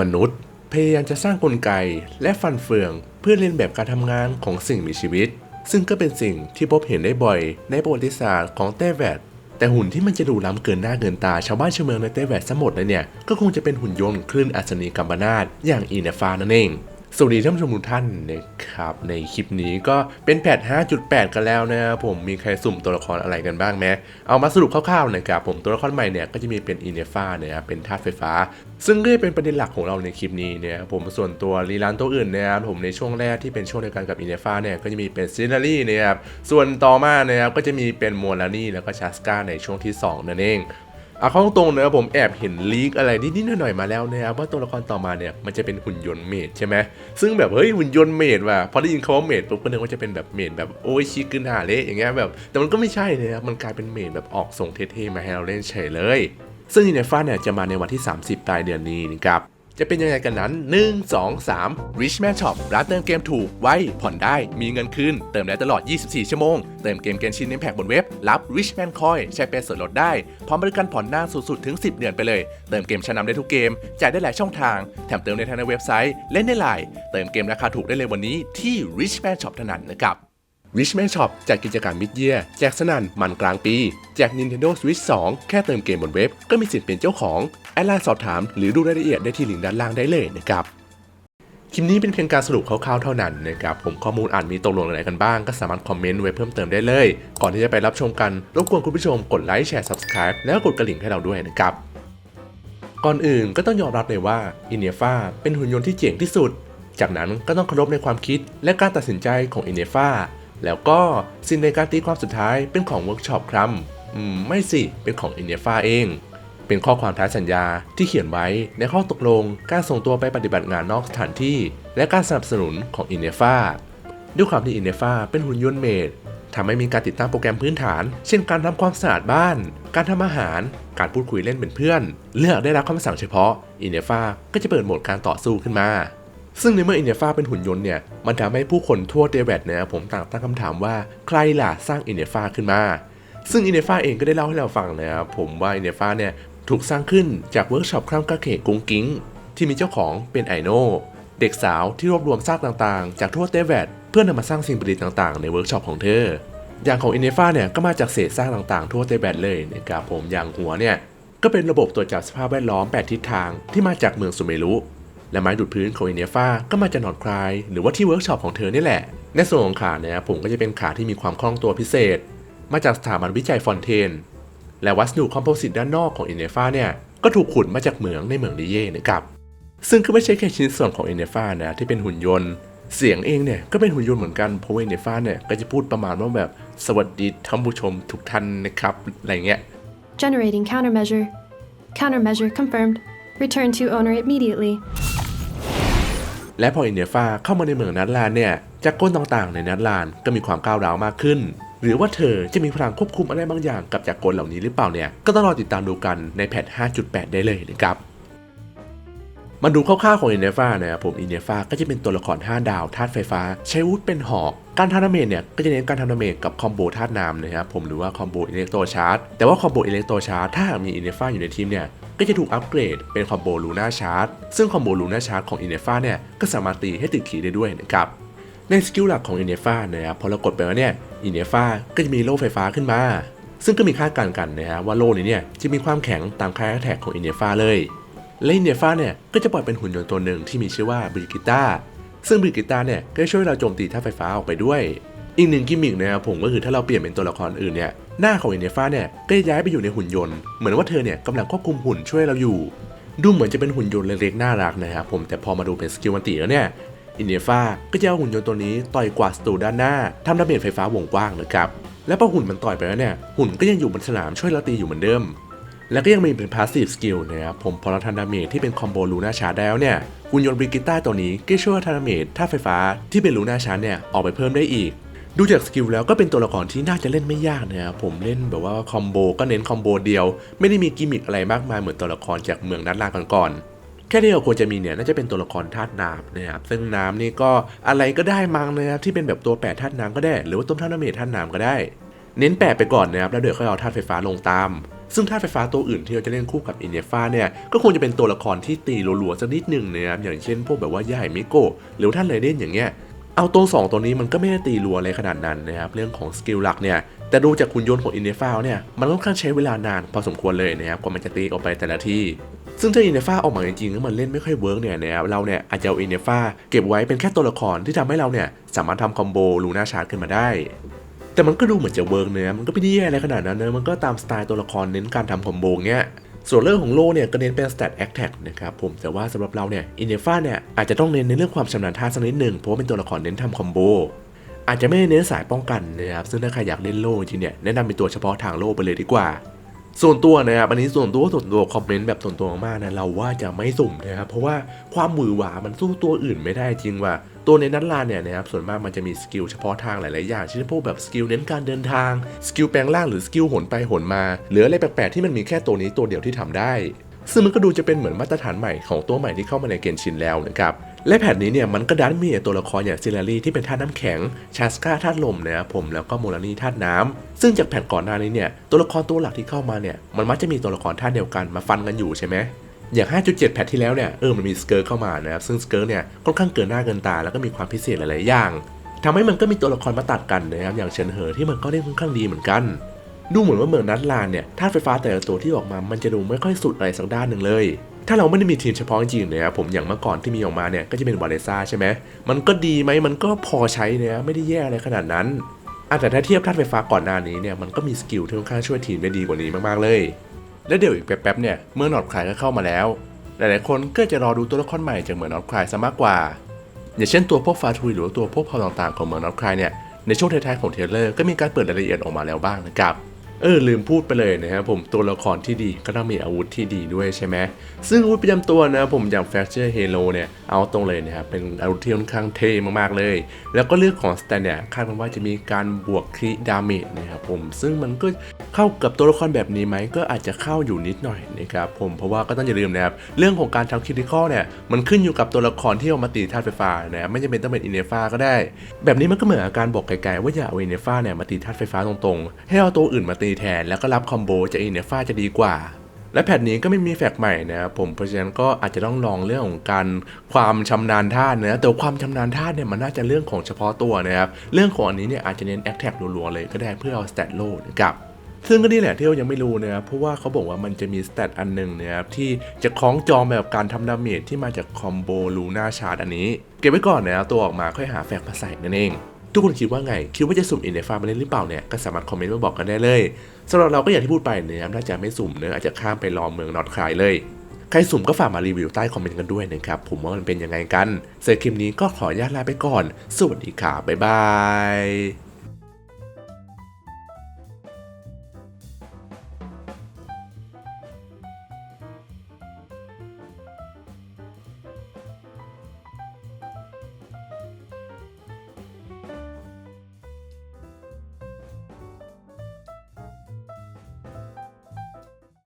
มนุษย์ พยายามจะสร้างกลไกและฟันเฟือง เพื่อเลียนแบบการทำงานของสิ่งมีชีวิต ซึ่งก็เป็นสิ่งที่พบเห็นได้บ่อย ในประวัติศาสตร์ของเต้แวดแต่หุ่นที่มันจะดูล้ำเกินหน้าเกินตาชาวบ้านชาวเมืองในเต้แวดซะหมดเลยเนี่ย ก็คงจะเป็นหุ่นยนต์คลื่นอัศนีกัมปนาตอย่างอีเนฟานั่นเอง สวัสดีท่านผู้ชมทุกท่านนะครับ ในคลิปนี้ก็เป็นแพท5.8 กันแล้วนะครับผมมีใครสุ่มตัวละครอะไรกันบ้างไหมเอามาสรุปคร่าวๆนะครับผมตัวละครใหม่เนี่ยก็จะมีเป็นอินเนฟาเนี่ยครับเป็นธาตุไฟฟ้า ซึ่งก็จะเป็นประเด็นหลักของเราในคลิปนี้เนี่ยผมส่วนตัวรีลานตัวอื่นนะครับผมในช่วงแรกที่เป็นช่วงเดียวกันกับอินเนฟาเนี่ยก็จะมีเป็นซินารีนะครับส่วนต่อมานะครับก็จะมีเป็นโมลานี่แล้วก็ชาสกาในช่วงที่สองนั่นเอง เอาข้อตรงนะครับผมแอบเห็นลีกอะไรนิดๆหน่อยๆมาแล้วนะครับว่าตัวละครต่อมาเนี่ยมันจะเป็นหุ่นยนต์เมดใช่ไหมซึ่งแบบเฮ้ยหุ่นยนต์เมดว่ะพอได้ยินคำว่าเมดปุ๊บก็นึกว่าจะเป็นแบบเมดแบบโอ้ยชิกึนหาเละอย่างเงี้ยแบบแต่มันก็ไม่ใช่นะครับมันกลายเป็นเมดแบบออกส่งเท่ๆมาให้เราเล่นเฉยเลย ซึ่งอินเนฟ้าเนี่ยจะมาในวันที่ 30 ปลายเดือนนี้นะครับ จะเป็นยังไงกันนั้น 1 2 3 Richman Shop ร้านเติมเกมถูก ไว ผ่อนได้ มีเงินคืน เติมได้ตลอด 24 ชั่วโมง เติมเกมเกนชินในแพ็กบนเว็บ รับ Richman Coin ใช้เป็นส่วนลดได้ พร้อมบริการผ่อนนานสูงสุดถึง 10 เดือนไปเลย เติมเกมชั้นนำได้ทุกเกม จ่ายได้หลายช่องทาง แถมเติมได้ทั้งในเว็บไซต์ เล่นได้ไลน์เติมเกมราคาถูกได้เลยวันนี้ที่ Richman Shop เท่านั้นนะครับ Richman Shop จัดกิจกรรมมิดเยียแจกสนันมันกลางปี แจก Nintendo Switch 2 แค่เติมเกมบนเว็บ ก็มีสิทธิ์เป็นเจ้าของ แอดไลน์สอบถามหรือดูรายละเอียดได้ที่ลิงก์ด้านล่างได้เลยนะครับคลิปนี้เป็นเพียงการสรุปคร่าวๆเท่านั้นนะครับ ผมข้อมูลอ่านมีตกหล่นอะไรกันบ้าง ก็สามารถคอมเมนต์ไว้เพิ่มเติมได้เลย ก่อนที่จะไปรับชมกัน รบกวนคุณผู้ชมกดไลค์แชร์ Subscribe แล้วกดกระดิ่งให้เราด้วยนะครับ ก่อนอื่นก็ต้องยอมรับเลยว่าอินเนฟาเป็นหุ่นยนต์ที่เจ๋งที่สุด จากนั้นก็ต้องเคารพในความคิดและการตัดสินใจของอินเนฟา แล้วก็สิ่งในการตีความสุดท้ายเป็นของเวิร์กช็อปครับอืมไม่สิ เป็นของอินเนฟาเอง เป็นข้อความท้ายสัญญาที่เขียนไว้ในข้อตกลงการส่งตัวไปปฏิบัติงานนอกสถานที่ และการสนับสนุนของอินเนฟาด้วยความที่อินเนฟาเป็นหุ่นยนต์เมดทำให้มีการติดตั้งโปรแกรมพื้นฐาน เช่นการทำความสะอาดบ้าน การทำอาหาร การพูดคุยเล่นเป็นเพื่อน เลือกได้รับคำสั่งเฉพาะอินเนฟาก็จะเปิดโหมดการต่อสู้ขึ้นมา ซึ่งในเมื่ออินเนฟาเป็นหุ่นยนต์เนี่ย มันทำให้ผู้คนทั่วเดแวดเนี่ยผมต่างตั้งคำถามว่าใครล่ะสร้างอินเนฟาขึ้นมา ซึ่งอินเนฟาเองก็ได้เล่าให้เราฟังนะครับผมว่าอินเนฟาเนี่ยถูกสร้างขึ้นจากเวิร์กช็อปครามกาเขะกุ้งกิ้ง ที่มีเจ้าของเป็นไอโนเด็กสาวที่รวบรวมซากต่างๆ จากทั่วเดแวดเพื่อนำมาสร้างสิ่งประดิษฐ์ต่างๆ ในเวิร์กช็อปของเธอ อย่างของอินเนฟาเนี่ยก็มาจากเศษซากต่างๆ ทั่วเดแวดเลยนะครับผมอย่างหัวเนี่ยก็เป็นระบบตรวจจับสภาพแวดล้อม 8 ทิศทางที่มาจากเมืองสุเมรุ และไม้ดูดพื้นของอินเนฟาก็มาจากหนอนคลาย หรือว่าที่เวิร์กช็อปของเธอนี่แหละ ในส่วนของขาเนี่ยผมก็จะเป็นขาที่มีความคล่องตัวพิเศษ มาจากสถาบันวิจัยฟอนเทน และวัสดุคอมโพสิตด้านนอกของอินเนฟาเนี่ยก็ถูกขุดมาจากเหมืองในเหมืองดิเย่นะครับซึ่งก็ไม่ใช่แค่ชิ้นส่วนของอินเนฟานะที่เป็นหุ่นยนต์ เสียงเองเนี่ยก็เป็นหุ่นยนต์เหมือนกันเพราะว่าอินเนฟาเนี่ยก็จะพูดประมาณว่าแบบสวัสดีท่านผู้ชมทุกท่านนะครับ อะไรเงี้ย Generating countermeasure. Countermeasure confirmed. Return to owner immediately. และพออินเดียฟ้าเข้ามาในเมืองนัดลานเนี่ยจากก้นต่างๆในนัดลานก็มีความก้าวร้าวมากขึ้น หรือว่าเธอจะมีพลังควบคุมอะไรบางอย่างกับจากกลเหล่านี้หรือเปล่าเนี่ยก็ต้องรอติดตามดูกันในแพท5.8 ได้เลยนะครับ มาดูคร่าวๆของอินเนฟ้านะครับผมอินเนฟ้าก็จะเป็นตัวละคร5ดาวธาตุไฟฟ้า ใช้วุธเป็นหอกการทำดาเมจเนี่ยก็จะเน้นการทำดาเมจกับคอมโบธาตุน้ำนะครับผมหรือว่าคอมโบอิเล็กโตรชาร์จแต่ว่าคอมโบอิเล็กโตรชาร์จถ้าหากมีอินเนฟ้าอยู่ในทีมเนี่ยก็จะถูกอัปเกรดเป็นคอมโบลูน่าชาร์จซึ่งคอมโบลูน่าชาร์จของอินเนฟ้าเนี่ยก็สามารถตีให้ติดขีได้ด้วยนะครับในสกิลหลักของอินเนฟ้านะครับพอเรากดไปแล้วเนี่ยอินเนฟ้าก็จะมีโล่ไฟฟ้าขึ้นมา ซึ่งก็มีคาการกันนะฮะว่าโล่นี้เนี่ยจะมีความแข็งตามค่าแท็กของอินเนฟ้าเลย และอินเนฟ้าเนี่ยก็จะปล่อยเป็นหุ่นยนต์ตัวหนึ่งที่มีชื่อว่าบริกิต้าซึ่งบริกิต้าเนี่ยก็ช่วยเราโจมตีท่าไฟฟ้าออกไปด้วย อีกหนึ่งกิมมิกนะครับผมก็คือถ้าเราเปลี่ยนเป็นตัวละครอื่นเนี่ยหน้าของอินเนฟ้าเนี่ยก็จะย้ายไปอยู่ในหุ่นยนต์เหมือนว่าเธอเนี่ยกำลังควบคุมหุ่นช่วยเราอยู่ ดูเหมือนจะเป็นหุ่นยนต์เล็กๆน่ารักนะครับผมแต่พอมาดูเป็นสกิลมันติแล้วเนี่ยอินเนฟ้าก็จะเอาหุ่นยนต์ตัวนี้ต่อยกวาดศัตรูด้านหน้าทำดาเมจไฟฟ้าวงกว้างนะครับและพอหุ่นมันต่อยไปแล้วเนี่ยหุ่นก็ยังอยู่บนสนามช่วยเราตีอยู่เหมือนเดิม แล้วก็ยังมีเป็นพาสซีฟสกิลนะครับผมพอเราทันดาเมจที่เป็นคอมโบลูน่าชาร์ดแล้วเนี่ยหุ่นยนต์บริกิต้าตัวนี้ก็ช่วยทันดาเมจท่าไฟฟ้าที่เป็นลูน่าชาร์ดเนี่ยออกไปเพิ่มได้อีกดูจากสกิลแล้วก็เป็นตัวละครที่น่าจะเล่นไม่ยากนะครับผมเล่นแบบว่าคอมโบก็เน้นคอมโบเดียว ไม่ได้มีกิมมิคอะไรมากมายเหมือนตัวละครจากเมืองนัดลาก่อนๆแค่ที่เราควรจะมีเนี่ยน่าจะเป็นตัวละครธาตุน้ำนะครับซึ่งน้ำนี่ก็อะไรก็ได้มั้งนะครับที่เป็นแบบตัวแปดธาตุน้ำก็ได้ หรือว่าต้มธาตุน้ำเมทธาตุน้ำก็ได้ เน้นแปะไปก่อนนะครับแล้วเดี๋ยวค่อยเอาธาตุไฟฟ้าลงตาม ซึ่งธาตุไฟฟ้าตัวอื่นที่เราจะเล่นคู่กับอินเนฟ้าเนี่ยก็คงจะเป็นตัวละครที่ตีรัวๆสักนิดหนึ่งนะครับอย่างเช่นพวกแบบว่าย่ายมิโกหรือว่าท่านไรเดนอย่างเงี้ยเอาตัวสองตัวนี้มันก็ไม่ได้ตีรัวอะไรขนาดนั้นนะครับเรื่องของสกิลหลักเนี่ยแต่ดูจากคุณยนต์ของอินเนฟ้าเนี่ยมันค่อนข้างใช้เวลานานพอสมควรเลยนะครับกว่ามันจะตีออกไปแต่ละที่ซึ่งถ้าอินเนฟ้าออกมาจริงๆแล้วมันเล่นไม่ค่อยเวิร์กเนี่ยนะครับเราเนี่ยอาจจะเอาอินเนฟ้าเก็บไว้เป็นแค่ตัวละครที่ทำให้เราเนี่ยสามารถทำคอมโบลูน่าชาร์จขึ้นมาได้ แต่มันก็ดูเหมือนจะเวิร์กเนะมันก็ไม่ได้แย่อะไรขนาดนั้นเนะมันก็ตามสไตล์ตัวละครเน้นการทำคอมโบเงี้ยส่วนเรื่องของโลเนี่ยก็เน้นเป็น stat attack นะครับผมแต่ว่าสำหรับเราเนี่ยอินเนฟ้าเนี่ยอาจจะต้องเน้นในเรื่องความชำนาญท่าสักนิดหนึ่งเพราะว่าเป็นตัวละครเน้นทำคอมโบอาจจะไม่เน้นสายป้องกันนะครับซึ่งถ้าใครอยากเล่นโล่จริงเนี่ยแนะนำเป็นตัวเฉพาะทางโล่ไปเลยดีกว่า ส่วนตัวนะครับอันนี้ส่วนตัวส่วนตัวคอมเมนต์แบบส่วนตัวมากนะเราว่าจะไม่สุ่มนะครับเพราะว่าความหวือหวามันสู้ตัวอื่นไม่ได้จริงว่า ตัวในนัดลานเนี่ยนะครับส่วนมากมันจะมีสกิลเฉพาะทางหลาย ๆ อย่างเช่นพวกแบบสกิลเน้นการเดินทาง สกิลแปลงร่างหรือสกิลหนไปหนมา หรืออะไรแปลก ๆ ที่มันมีแค่ตัวนี้ตัวเดียวที่ทำได้ ซึ่งมันก็ดูจะเป็นเหมือนมาตรฐานใหม่ของตัวใหม่ที่เข้ามาในเกนชินแล้วนะครับและแผ่นนี้เนี่ยมันก็ดันมีตัวละครอย่างซิลารีที่เป็นธาตุน้ำแข็ง ชาสกาธาตุลมนะครับผมแล้วก็โมลานีธาตุน้ำซึ่งจากแผ่นก่อนหน้านี้เนี่ยตัวละครตัวหลักที่เข้ามาเนี่ยมันมักจะมีตัวละครธาตุเดียวกันมาฟันกันอยู่ใช่ไหม อย่าง 5.7 แพทที่แล้วเนี่ยเออมันมีสเกิร์ตเข้ามานะครับซึ่งสเกิร์ตเนี่ยค่อนข้างเกินหน้าเกินตาแล้วก็มีความพิเศษหลาย ๆ อย่างทำให้มันก็มีตัวละครมาตัดกันนะครับอย่างเฉินเหอที่มันก็เล่นค่อนข้างดีเหมือนกัน ดูเหมือนว่าเมืองนัดลานเนี่ยธาตุไฟฟ้าแต่ละตัวที่ออกมามันจะดูไม่ค่อยสุดอะไรสักด้านหนึ่งเลย ถ้าเราไม่ได้มีทีมเฉพาะจริงนะครับผมอย่างเมื่อก่อนที่มีออกมาเนี่ยก็จะเป็นวาเลซ่าใช่ไหมมันก็ดีไหมมันก็พอใช้นะไม่ได้แย่อะไรขนาดนั้นแต่ถ้าเทียบธาตุไฟฟ้าก่อนหน้านี้เนี่ยมันก็มีสกิลที่ค่อนข้างช่วยทีมได้ดีกว่านี้มากๆเลย และเดี๋ยวอีกแป๊บๆเนี่ยเมื่อนอตคลายก็เข้ามาแล้ว หลายๆคนก็จะรอดูตัวละครใหม่จากเหมือนนอตคลายซะมากกว่า อย่างเช่นตัวพวกฟาทุยหรือตัวพวกพอต่างๆของเหมือนนอตคลายเนี่ยในช่วงท้ายๆของเทเลอร์ก็มีการเปิดรายละเอียดออกมาแล้วบ้างนะครับ เออลืมพูดไปเลยนะครับผมตัวละครที่ดีก็ต้องมีอาวุธที่ดีด้วยใช่ไหมซึ่งอาวุธประจำตัวนะผมอย่าง f r a c t u r e Halo เนี่ยเอาตรงเลยนะครับเป็นอาวุธที่ค่อนข้างเท่มากๆเลย แล้วก็เรื่องของสแตนเนี่ยคาดว่าจะมีการบวกคริดาเมจนะครับผมซึ่งมันก็เข้ากับตัวละครแบบนี้ไหมก็อาจจะเข้าอยู่นิดหน่อยนะครับผมเพราะว่าก็ต้องอย่าลืมนะครับเรื่องของการทำคริติคอลเนี่ยมันขึ้นอยู่กับตัวละครที่เอามาตีธาตุไฟฟ้านะไม่จำเป็นต้องเป็นอินเนฟ้าก็ได้ แบบนี้มันก็เหมือนอาการบอกไกลๆว่าอย่าเอาอินเนฟ้าเนี่ยมาตีธาตุไฟฟ้าตรงๆ ให้เอาตัวอื่นมาตีแทน แล้วก็รับคอมโบจากอินเนฟ้าจะดีกว่า และแพทนี้ก็ไม่มีแฟกใหม่นะครับผมเพราะฉะนั้นก็อาจจะต้องลองเรื่องของการความชำนาญท่านะแต่ความชำนาญท่าเนี่ยมันน่าจะเรื่องของเฉพาะตัวนะครับเรื่องของอันนี้เนี่ยอาจจะเน้นแอคแท็กรัวๆเลยก็ได้เพื่อเอาสเตตโลนะครับซึ่งก็นี่แหละที่เรายังไม่รู้นะครับเพราะว่าเขาบอกว่ามันจะมีสเตตอันหนึ่งนะครับที่จะคล้องจองแบบการทำดาเมจที่มาจากคอมโบลูน่าชาร์ดอันนี้ เก็บไว้ก่อนนะครับตัวออกมาค่อยหาแฟกมาใส่นั่นเอง ทุกคนคิดว่าไง คิดว่าจะสุ่มอินเนฟามาเล่นหรือเปล่าเนี่ย ก็สามารถคอมเมนต์มาบอกกันได้เลยสำหรับเราก็อย่างที่พูดไปนะครับน่าจะไม่สุ่มเนอะอาจจะข้ามไปรอเมืองนอตคลายเลย ใครสุ่มก็ฝากมารีวิวใต้คอมเมนต์กันด้วยนะครับ ผมว่ามันเป็นยังไงกันเสร็จคลิปนี้ก็ขออนุญาตลาไปก่อน สวัสดีค่ะบบ๊ายบาย